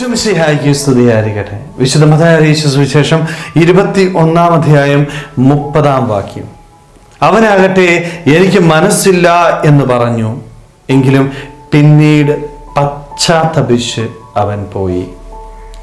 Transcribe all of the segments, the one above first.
ഈശ്വമിശിഹായിക്ക് സ്തുതിയായിരിക്കട്ടെ. വിശുദ്ധമതായ അറിയിച്ച സുവിശേഷം ഇരുപത്തി ഒന്നാം അധ്യായം മുപ്പതാം വാക്യം. അവനാകട്ടെ എനിക്ക് മനസ്സില്ല എന്ന് പറഞ്ഞു. എങ്കിലും പിന്നീട് പശ്ചാത്തപിച്ച് അവൻ പോയി.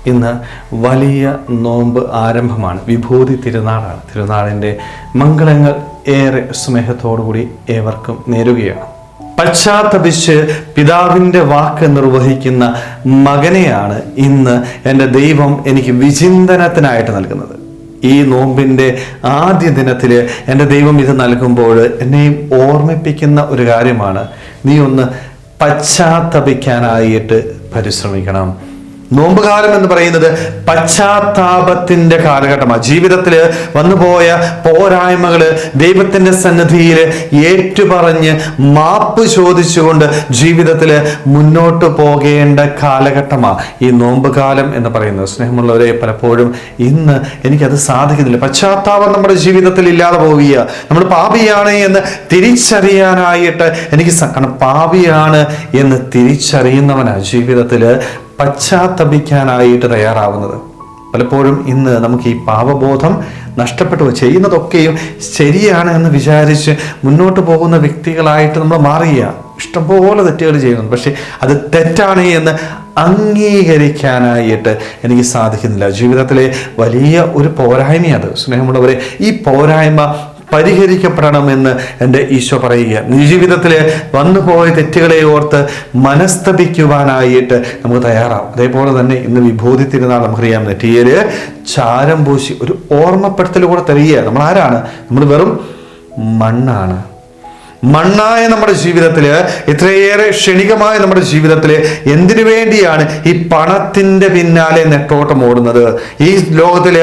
ഇന്ന് വലിയ നോമ്പ് ആരംഭമാണ്. വിഭൂതി തിരുനാളാണ്. തിരുനാളിന്റെ മംഗളങ്ങൾ ഏറെ സ്നേഹത്തോടുകൂടി ഏവർക്കും നേരുകയാണ്. പശ്ചാത്തപിച്ച് പിതാവിന്റെ വാക്ക് നിർവഹിക്കുന്ന മകനെയാണ് ഇന്ന് എന്റെ ദൈവം എനിക്ക് വിചിന്തനത്തിനായിട്ട് നൽകുന്നത്. ഈ നോമ്പിന്റെ ആദ്യ ദിനത്തിൽ എന്റെ ദൈവം ഇത് നൽകുമ്പോൾ എന്നെയും ഓർമ്മിപ്പിക്കുന്ന ഒരു കാര്യമാണ്. നീ ഒന്ന് പശ്ചാത്തപിക്കാനായിട്ട് പരിശ്രമിക്കണം. നോമ്പുകാലം എന്ന് പറയുന്നത് പശ്ചാത്താപത്തിന്റെ കാലഘട്ടമാണ്. ജീവിതത്തിൽ വന്നുപോയ പോരായ്മകൾ ദൈവത്തിന്റെ സന്നിധിയിൽ ഏറ്റുപറഞ്ഞ് മാപ്പ് ചോദിച്ചുകൊണ്ട് ജീവിതത്തിൽ മുന്നോട്ട് പോകേണ്ട കാലഘട്ടമാണ് ഈ നോമ്പുകാലം എന്ന് പറയുന്നത്. സ്നേഹമുള്ളവരെ പലപ്പോഴും ഇന്ന് എനിക്കത് സാധിക്കുന്നില്ല. പശ്ചാത്താപം നമ്മുടെ ജീവിതത്തിൽ ഇല്ലാതെ പോവുക നമ്മൾ പാപിയാണ് എന്ന് തിരിച്ചറിയാനായിട്ട് എനിക്ക് കാരണം പാപിയാണ് എന്ന് തിരിച്ചറിയുന്നവനാണ്. ജീവിതത്തിൽ പശ്ചാത്തപിക്കാനായിട്ട് തയ്യാറാവുന്നത്. പലപ്പോഴും ഇന്ന് നമുക്ക് ഈ പാപബോധം നഷ്ടപ്പെട്ടു. ചെയ്യുന്നതൊക്കെയും ശരിയാണ് എന്ന് വിചാരിച്ച് മുന്നോട്ട് പോകുന്ന വ്യക്തികളായിട്ട് നമ്മൾ മാറിയ ഇഷ്ടംപോലെ തെറ്റുകൾ ചെയ്യുന്നു പക്ഷേ അത് തെറ്റാണ് എന്ന് അംഗീകരിക്കാനായിട്ട് എനിക്ക് സാധിക്കുന്നില്ല. ജീവിതത്തിലെ വലിയ ഒരു പോരായ്മയാണ് സ്നേഹമുള്ളവരെ ഈ പോരായ്മ പരിഹരിക്കപ്പെടണമെന്ന് എന്റെ ഈശോ പറയുക നിജ ജീവിതത്തിൽ വന്നുപോയ തെറ്റുകളെ ഓർത്ത് മനസ്തപിക്കുവാനായിട്ട് നമുക്ക് തയ്യാറാവും. അതേപോലെ തന്നെ ഇന്ന് വിഭൂതി തിരുനാൾ നമുക്കറിയാം. നെറ്റിയിൽ ചാരം പൂശി ഒരു ഓർമ്മപ്പെടുത്തൽ കൂടെ തരിക നമ്മൾ ആരാണ്? നമ്മൾ വെറും മണ്ണാണ്. മണ്ണായ നമ്മുടെ ജീവിതത്തിൽ ഇത്രയേറെ ക്ഷണികമായ നമ്മുടെ ജീവിതത്തിൽ എന്തിനു വേണ്ടിയാണ് ഈ പണത്തിന്റെ പിന്നാലെ നെട്ടോട്ടം ഓടുന്നത്? ഈ ലോകത്തിൽ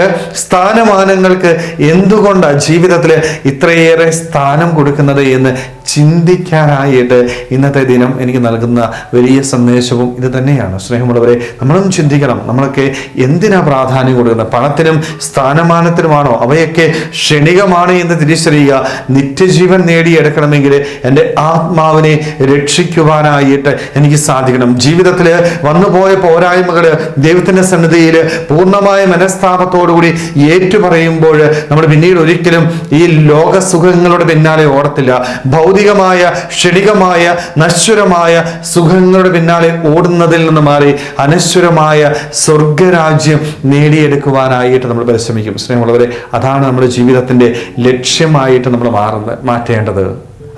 സ്ഥാനമാനങ്ങൾക്ക് എന്തുകൊണ്ടാണ് ജീവിതത്തിൽ ഇത്രയേറെ സ്ഥാനം കൊടുക്കുന്നത് എന്ന് ചിന്തിക്കാനായിട്ട് ഇന്നത്തെ ദിനം എനിക്ക് നൽകുന്ന വലിയ സന്ദേശവും ഇത് തന്നെയാണ്. സ്നേഹമുള്ളവരെ നമ്മളും ചിന്തിക്കണം. നമ്മളൊക്കെ എന്തിനാ പ്രാധാന്യം കൊടുക്കുന്നത്? പണത്തിനും സ്ഥാനമാനത്തിനുമാണോ? അവയൊക്കെ ക്ഷണികമാണ് എന്ന് തിരിച്ചറിയുക നിത്യജീവൻ നേടിയെടുക്കണമെങ്കിൽ എന്റെ ആത്മാവിനെ രക്ഷിക്കുവാനായിട്ട് എനിക്ക് സാധിക്കണം. ജീവിതത്തിൽ വന്നുപോയ പോരായ്മകൾ ദൈവത്തിന്റെ സന്നിധിയിൽ പൂർണമായ മനസ്താപത്തോടുകൂടി ഏറ്റുപറയുമ്പോൾ നമ്മൾ പിന്നീട് ഒരിക്കലും ഈ ലോകസുഖങ്ങളുടെ പിന്നാലെ ഓടത്തില്ല. ഭൗതികമായ ക്ഷണികമായ നശ്വരമായ സുഖങ്ങളുടെ പിന്നാലെ ഓടുന്നതിൽ നിന്ന് മാറി അനശ്വരമായ സ്വർഗരാജ്യം നേടിയെടുക്കുവാനായിട്ട് നമ്മൾ പരിശ്രമിക്കും. സ്നേഹമുള്ളവരെ അതാണ് നമ്മുടെ ജീവിതത്തിന്റെ ലക്ഷ്യമായിട്ട് നമ്മൾ മാറുന്നത് മാറ്റേണ്ടത്.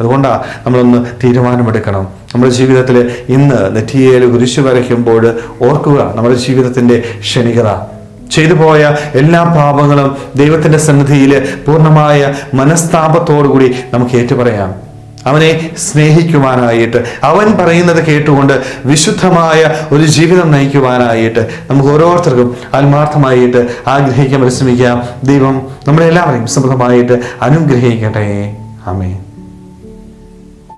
അതുകൊണ്ടാണ് നമ്മളൊന്ന് തീരുമാനമെടുക്കണം. നമ്മുടെ ജീവിതത്തിൽ ഇന്ന് നെറ്റിയേൽ കുരിശു വരയ്ക്കുമ്പോൾ ഓർക്കുക നമ്മുടെ ജീവിതത്തിന്റെ ക്ഷണികത. ചെയ്തു പോയ എല്ലാ പാപങ്ങളും ദൈവത്തിന്റെ സന്നിധിയിൽ പൂർണമായ മനസ്താപത്തോടുകൂടി നമുക്ക് ഏറ്റുപറയാം. അവനെ സ്നേഹിക്കുവാനായിട്ട്. അവൻ പറയുന്നത് കേട്ടുകൊണ്ട് വിശുദ്ധമായ ഒരു ജീവിതം നയിക്കുവാനായിട്ട് നമുക്ക് ഓരോരുത്തർക്കും ആത്മാർത്ഥമായിട്ട് ആഗ്രഹിക്കാൻ പരിശ്രമിക്കാം. ദൈവം നമ്മളെല്ലാവരെയും സമൃദ്ധമായിട്ട് അനുഗ്രഹിക്കട്ടെ. ആമേൻ.